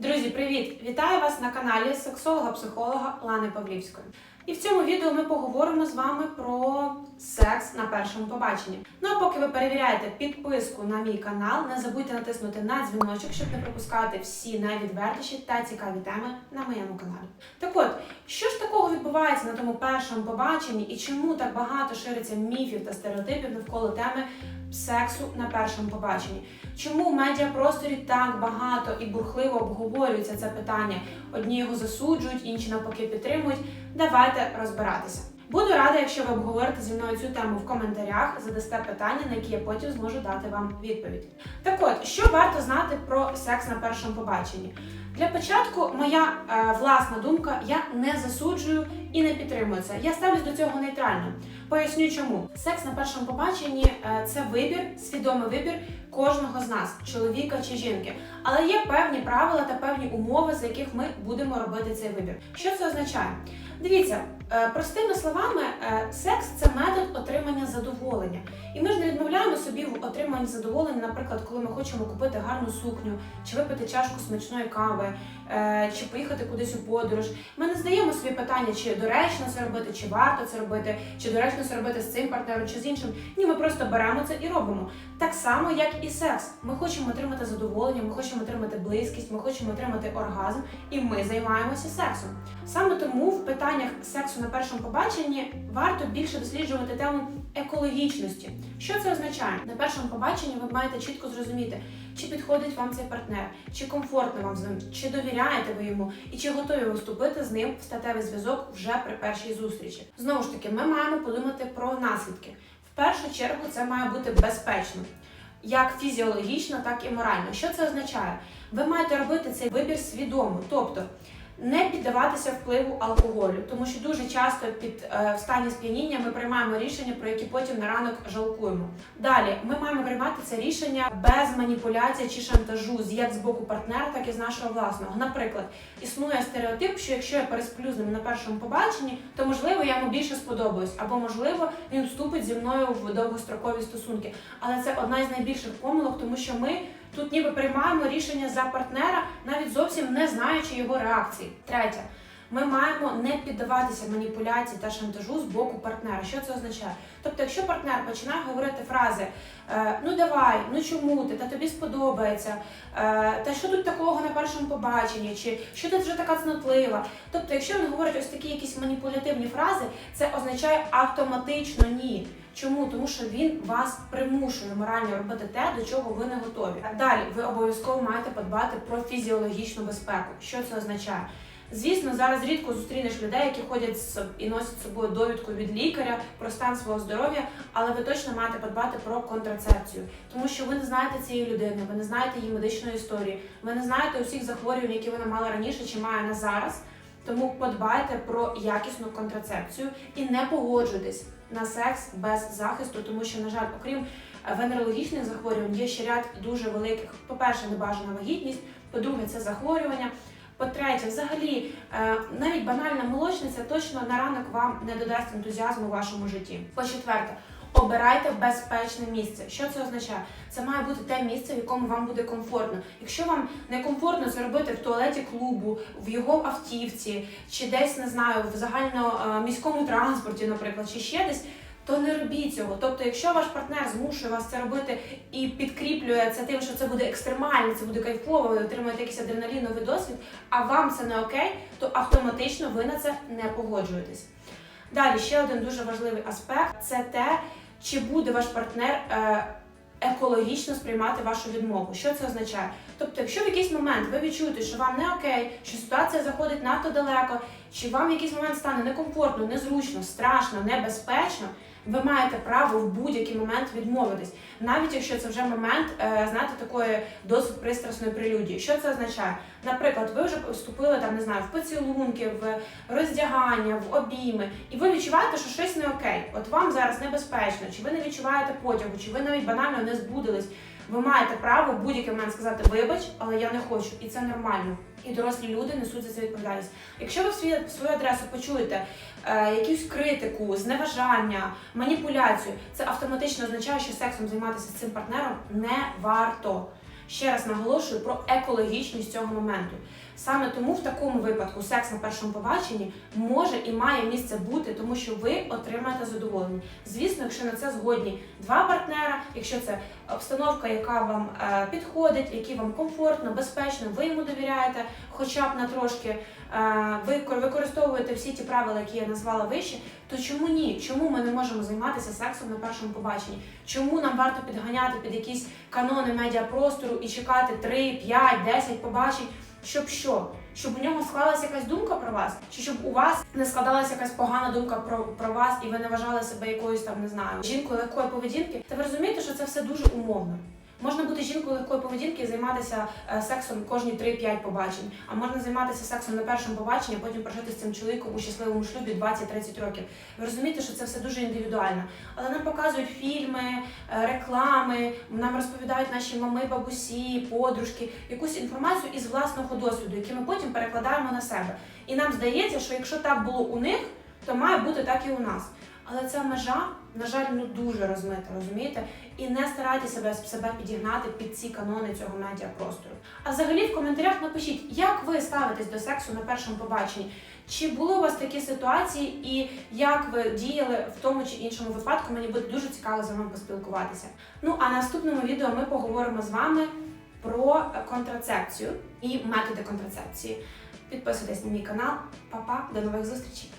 Друзі, привіт! Вітаю вас на каналі сексолога-психолога Лани Павлівської. І в цьому відео ми поговоримо з вами про секс на першому побаченні. Ну а поки ви перевіряєте підписку на мій канал, не забудьте натиснути на дзвіночок, щоб не пропускати всі найвідвертіші та цікаві теми на моєму каналі. Так от, що ж такого відбувається на тому першому побаченні і чому так багато шириться міфів та стереотипів навколо теми сексу на першому побаченні? Чому в медіапросторі так багато і бурхливо обговорюється це питання? Одні його засуджують, інші навпаки підтримують. Давайте розбиратися. Буду рада, якщо ви обговорите зі мною цю тему в коментарях, задасте питання, на які я потім зможу дати вам відповідь. Так от, що варто знати про секс на першому побаченні? Для початку моя е, власна думка, я не засуджую і не підтримую це. Я ставлюсь до цього нейтрально. Поясню чому. Секс на першому побаченні е, це вибір, свідомий вибір кожного з нас, чоловіка чи жінки. Але є певні правила та певні умови, за яких ми будемо робити цей вибір. Що це означає? Дивіться, е, простими словами, е, секс це метод отримання задоволення. І ми ж не відмовляємо собі в отриманні задоволення, наприклад, коли ми хочемо купити гарну сукню, чи випити чашку смачної кави, е, чи поїхати кудись у подорож. Ми не здаємо собі питання, чи доречно це робити, чи варто це робити, чи доречно це робити з цим партнером, чи з іншим. Ні, ми просто беремо це і робимо. Так само, як і секс. Ми хочемо отримати задоволення, ми хочемо отримати близькість, ми хочемо отримати оргазм, і ми займаємося сексом. Саме тому в питаннях сексу на першому побаченні варто більше досліджувати тему екологічності. Що це означає? На першому побаченні ви маєте чітко зрозуміти, чи підходить вам цей партнер, чи комфортно вам з ним, чи довіряєте ви йому, і чи готові ви вступити з ним в статевий зв'язок вже при першій зустрічі. Знову ж таки, ми маємо подумати про наслідки. В першу чергу це має бути безпечно. Як фізіологічно, так і морально. Що це означає? Ви маєте робити цей вибір свідомо, тобто не піддаватися впливу алкоголю, тому що дуже часто під е, в стані сп'яніння ми приймаємо рішення, про які потім на ранок жалкуємо. Далі ми маємо приймати це рішення без маніпуляції чи шантажу, з як з боку партнера, так і з нашого власного. Наприклад, існує стереотип, що якщо я пересплю з ним на першому побаченні, то можливо я йому більше сподобаюсь, або можливо він вступить зі мною в довгострокові стосунки. Але це одна із найбільших помилок, тому що ми. Тут ніби приймаємо рішення за партнера, навіть зовсім не знаючи його реакції. Третє, ми маємо не піддаватися маніпуляції та шантажу з боку партнера. Що це означає? Тобто, якщо партнер починає говорити фрази е, Ну давай, ну чому ти, та тобі сподобається, е, та що тут такого на першому побаченні, чи що ти вже така цнотлива. Тобто, якщо він говорить ось такі якісь маніпулятивні фрази, це означає автоматично ні. Чому? Тому що він вас примушує морально робити те, до чого ви не готові. Далі ви обов'язково маєте подбати про фізіологічну безпеку. Що це означає? Звісно, зараз рідко зустрінеш людей, які ходять з і носять з собою довідку від лікаря про стан свого здоров'я, але ви точно маєте подбати про контрацепцію, тому що ви не знаєте цієї людини, ви не знаєте її медичної історії, ви не знаєте усіх захворювань, які вона мала раніше чи має на зараз. Тому подбайте про якісну контрацепцію і не погоджуйтесь на секс без захисту, тому що, на жаль, окрім венерологічних захворювань, є ще ряд дуже великих. По-перше, небажана вагітність, по-друге, це захворювання. По-третє, взагалі, е, навіть банальна молочниця точно на ранок вам не додасть ентузіазму у вашому житті. По-четверте, обирайте безпечне місце. Що це означає? Це має бути те місце, в якому вам буде комфортно. Якщо вам не комфортно це робити в туалеті клубу, в його автівці, чи десь не знаю, в загальноміському транспорті, наприклад, чи ще десь. То не робіть цього. Тобто, якщо ваш партнер змушує вас це робити і підкріплює це тим, що це буде екстремально, це буде кайфово, ви отримаєте якийсь адреналіновий досвід, а вам це не окей, то автоматично ви на це не погоджуєтесь. Далі ще один дуже важливий аспект це те, чи буде ваш партнер е, екологічно сприймати вашу відмову. Що це означає? Тобто, якщо в якийсь момент ви відчуєте, що вам не окей, що ситуація заходить надто далеко, чи вам в якийсь момент стане некомфортно, незручно, страшно, небезпечно. Ви маєте право в будь-який момент відмовитись, навіть якщо це вже момент, е, знаєте, такої досить пристрасної прелюдії. Що це означає? Наприклад, ви вже вступили там, не знаю, в поцілунки, в роздягання, в обійми, і ви відчуваєте, що щось не окей. От вам зараз небезпечно, чи ви не відчуваєте потягу, чи ви навіть банально не збудились. Ви маєте право в будь-який момент сказати вибач, але я не хочу, і це нормально. І дорослі люди несуть за це відповідальність. Якщо ви в свій, в свою адресу почуєте е, якусь критику, зневажання, маніпуляцію, це автоматично означає, що сексом займатися з цим партнером не варто. Ще раз наголошую про екологічність цього моменту. Саме тому в такому випадку секс на першому побаченні може і має місце бути, тому що ви отримаєте задоволення. Звісно, якщо на це згодні два партнера, якщо це обстановка, яка вам е, підходить, які вам комфортно, безпечно, ви йому довіряєте, хоча б на трошки е, ви кор- використовуєте всі ті правила, які я назвала вище, то чому ні? Чому ми не можемо займатися сексом на першому побаченні? Чому нам варто підганяти під якісь канони медіапростору і чекати 3, 5, 10 побачень? Щоб що? Щоб у нього склалася якась думка про вас, чи щоб у вас не складалася якась погана думка про, про вас, і ви не вважали себе якоюсь там, не знаю, жінкою легкої поведінки? Та ви розумієте, що це все дуже умовно. Можна бути жінкою легкої поведінки і займатися е, сексом кожні 3-5 побачень, а можна займатися сексом на першому побаченні, а потім прожити з цим чоловіком у щасливому шлюбі 20-30 років. Ви розумієте, що це все дуже індивідуально. Але нам показують фільми, е, реклами, нам розповідають наші мами, бабусі, подружки, якусь інформацію із власного досвіду, які ми потім перекладаємо на себе. І нам здається, що якщо так було у них, то має бути так і у нас. Але ця межа, на жаль, ну дуже розмита, розумієте? І не старайтеся себе, себе підігнати під ці канони цього медіапростору. А взагалі в коментарях напишіть, як ви ставитесь до сексу на першому побаченні. Чи були у вас такі ситуації, і як ви діяли в тому чи іншому випадку? Мені буде дуже цікаво з вами поспілкуватися. Ну а наступному відео ми поговоримо з вами про контрацепцію і методи контрацепції. Підписуйтесь на мій канал. Па-па, до нових зустрічей!